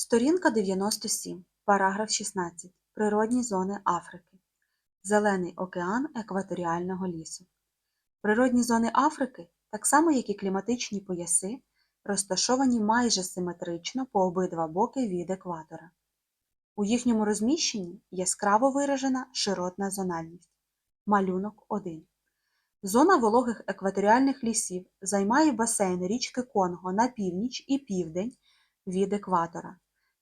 Сторінка 97, параграф 16. Природні зони Африки. Зелений океан екваторіального лісу. Природні зони Африки, так само як і кліматичні пояси, розташовані майже симетрично по обидва боки від екватора. У їхньому розміщенні яскраво виражена широтна зональність. Малюнок 1. Зона вологих екваторіальних лісів займає басейн річки Конго на північ і південь від екватора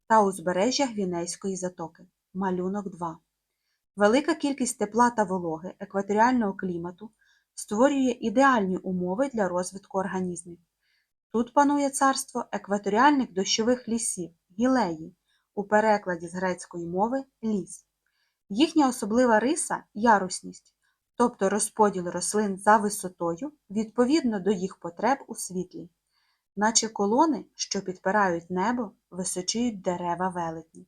та узбережжя Гвінейської затоки. Малюнок 2. Велика кількість тепла та вологи екваторіального клімату створює ідеальні умови для розвитку організмів. Тут панує царство екваторіальних дощових лісів, гілеї, у перекладі з грецької мови ліс. Їхня особлива риса ярусність, тобто розподіл рослин за висотою відповідно до їх потреб у світлі. Наче колони, що підпирають небо, височіють дерева велетні.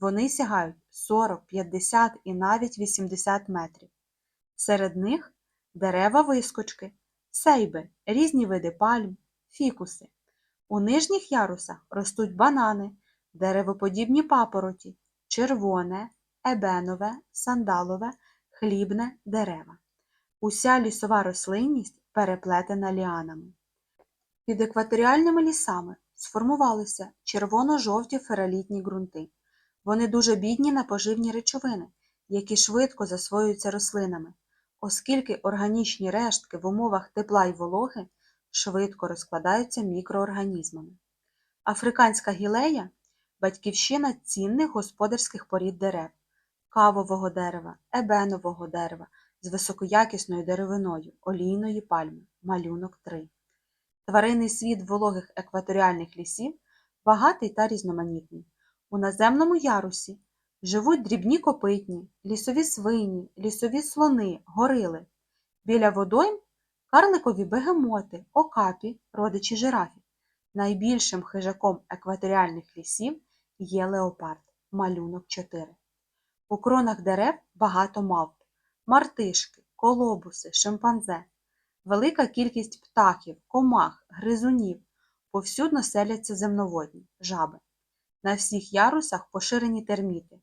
Вони сягають 40, 50 і навіть 80 метрів. Серед них дерева вискочки, сейби, різні види пальм, фікуси. У нижніх ярусах ростуть банани, деревоподібні папороті, червоне, ебенове, сандалове, хлібне дерева. Уся лісова рослинність переплетена ліанами. Під екваторіальними лісами сформувалися червоно-жовті фералітні ґрунти. Вони дуже бідні на поживні речовини, які швидко засвоюються рослинами, оскільки органічні рештки в умовах тепла й вологи швидко розкладаються мікроорганізмами. Африканська гілея батьківщина цінних господарських порід дерев, кавового дерева, ебенового дерева з високоякісною деревиною, олійної пальми, малюнок 3. Тваринний світ вологих екваторіальних лісів багатий та різноманітний. У наземному ярусі живуть дрібні копитні, лісові свині, лісові слони, горили. Біля водойм карликові бегемоти, окапі, родичі жирафів. Найбільшим хижаком екваторіальних лісів є леопард, малюнок 4. У кронах дерев багато мавп, мартишки, колобуси, шимпанзе. Велика кількість птахів, комах, гризунів, повсюдно селяться земноводні, жаби. На всіх ярусах поширені терміти.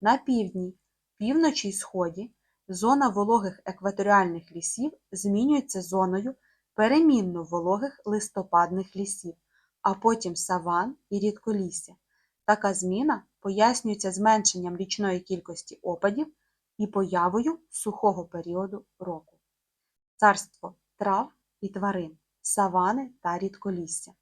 На півдні, півночі й сході зона вологих екваторіальних лісів змінюється зоною перемінно вологих листопадних лісів, а потім саван і рідколісся. Така зміна пояснюється зменшенням річної кількості опадів і появою сухого періоду року царство трав і тварин, савани та рідколісся.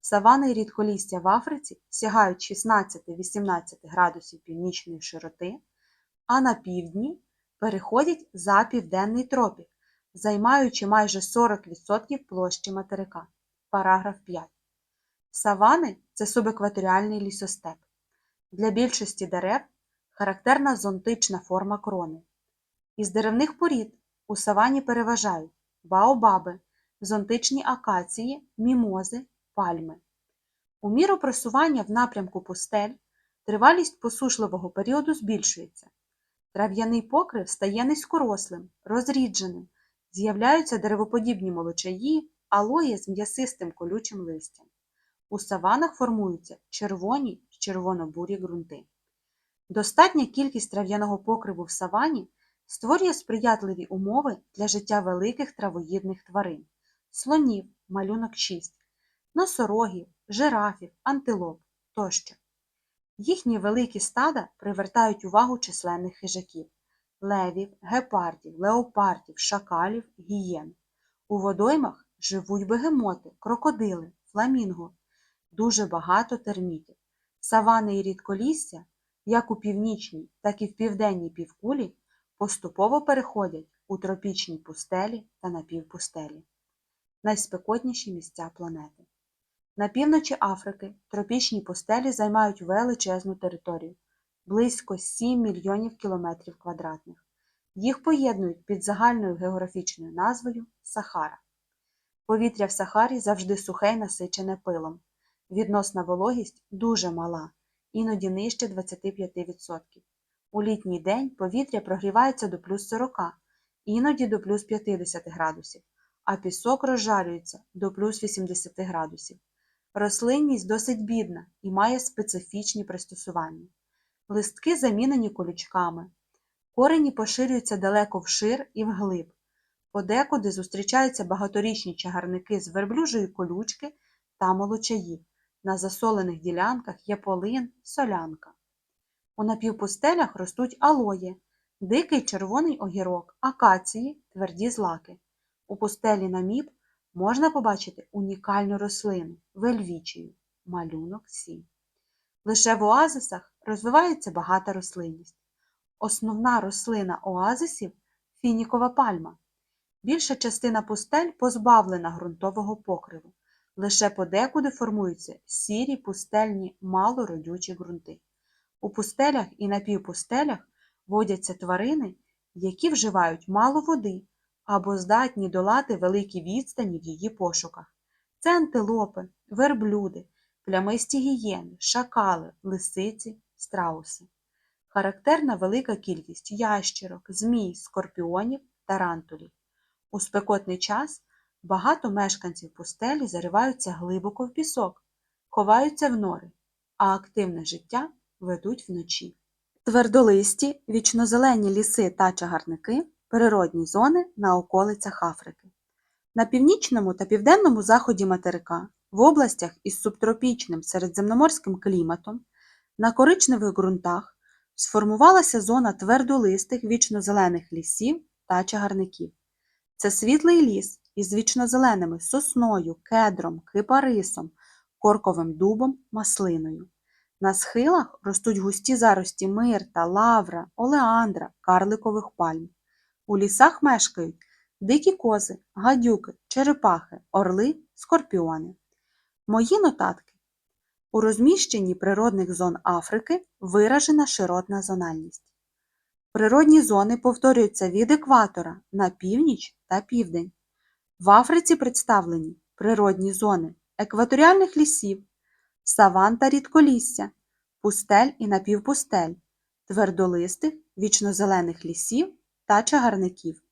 Савани і рідколісся в Африці сягають 16-18 градусів північної широти, а на півдні переходять за південний тропік, займаючи майже 40% площі материка. Параграф 5. Савани це субекваторіальний лісостеп. Для більшості дерев характерна зонтична форма крони. Із деревних порід у савані переважають баобаби, зонтичні акації, мімози, пальми. У міру просування в напрямку пустель тривалість посушливого періоду збільшується. Трав'яний покрив стає низькорослим, розрідженим, з'являються деревоподібні молочаї, алої з м'ясистим колючим листям. У саванах формуються червоні червоно-бурі ґрунти. Достатня кількість трав'яного покриву в савані створює сприятливі умови для життя великих травоїдних тварин, слонів, малюнок 6, носорогів, жирафів, антилоп тощо. Їхні великі стада привертають увагу численних хижаків левів, гепардів, леопардів, шакалів, гієн. У водоймах живуть бегемоти, крокодили, фламінго, дуже багато термітів. Савани і рідколісся, як у північній, так і в південній півкулі, поступово переходять у тропічні пустелі та напівпустелі. Найспекотніші місця планети. На півночі Африки тропічні пустелі займають величезну територію близько 7 мільйонів кілометрів квадратних. Їх поєднують під загальною географічною назвою Сахара. Повітря в Сахарі завжди сухе й насичене пилом. Відносна вологість дуже мала, іноді нижче 25%. У літній день повітря прогрівається до плюс 40, іноді до плюс 50 градусів, а пісок розжарюється до плюс 80 градусів. Рослинність досить бідна і має специфічні пристосування. Листки замінені колючками, корені поширюються далеко вшир і вглиб. Подекуди зустрічаються багаторічні чагарники з верблюжої колючки та молочаїв. На засолених ділянках є полин, солянка. У напівпустелях ростуть алоє, дикий червоний огірок, акації, тверді злаки. У пустелі наміб можна побачити унікальну рослину вельвічію, малюнок 7. Лише в оазисах розвивається багата рослинність. Основна рослина оазисів фінікова пальма. Більша частина пустель позбавлена ґрунтового покриву. Лише подекуди формуються сірі пустельні малородючі ґрунти. У пустелях і напівпустелях водяться тварини, які вживають мало води або здатні долати великі відстані в її пошуках. Це антилопи, верблюди, плямисті гієни, шакали, лисиці, страуси. Характерна велика кількість ящерок, змій, скорпіонів, тарантулів. У спекотний час багато мешканців пустелі зариваються глибоко в пісок, ховаються в нори, а активне життя ведуть вночі. Твердолисті, вічнозелені ліси та чагарники природні зони на околицях Африки. На північному та південному заході материка, в областях із субтропічним середземноморським кліматом, на коричневих ґрунтах сформувалася зона твердолистих вічнозелених лісів та чагарників. Це світлий ліс із вічнозеленими сосною, кедром, кипарисом, корковим дубом, маслиною. На схилах ростуть густі зарості мирта, лавра, олеандра, карликових пальм. У лісах мешкають дикі кози, гадюки, черепахи, орли, скорпіони. Мої нотатки. У розміщенні природних зон Африки виражена широтна зональність. Природні зони повторюються від екватора на північ та південь. В Африці представлені природні зони екваторіальних лісів, саван та рідколісся, пустель і напівпустель, твердолистих, вічнозелених лісів та чагарників.